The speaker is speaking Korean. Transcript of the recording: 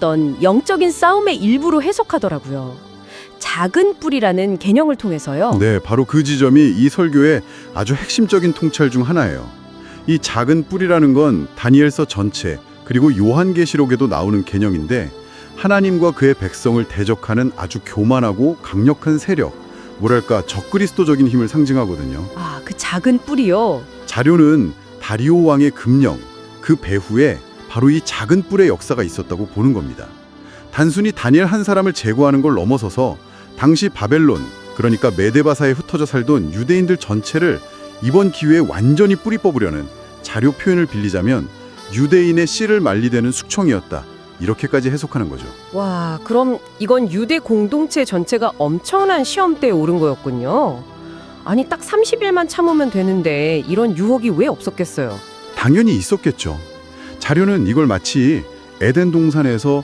있었던 영적인 싸움의 일부로 해석하더라고요. 작은 뿔이라는 개념을 통해서요. 네, 바로 그 지점이 이 설교의 아주 핵심적인 통찰 중 하나예요. 이 작은 뿔이라는 건 다니엘서 전체 그리고 요한계시록에도 나오는 개념인데 하나님과 그의 백성을 대적하는 아주 교만하고 강력한 세력, 뭐랄까 적그리스도적인 힘을 상징하거든요. 아, 그 작은 뿔이요. 자료는 다리오 왕의 금령, 그 배후에 바로 이 작은 뿔의 역사가 있었다고 보는 겁니다. 단순히 다니엘 한 사람을 제거하는 걸 넘어서서 당시 바벨론, 그러니까 메데바사에 흩어져 살던 유대인들 전체를 이번 기회에 완전히 뿌리 뽑으려는 자료 표현을 빌리자면 유대인의 씨를 말리되는 숙청이었다. 이렇게까지 해석하는 거죠. 와, 그럼 이건 유대 공동체 전체가 엄청난 시험대에 오른 거였군요. 아니, 딱 30일만 참으면 되는데 이런 유혹이 왜 없었겠어요? 당연히 있었겠죠. 자료는 이걸 마치 에덴 동산에서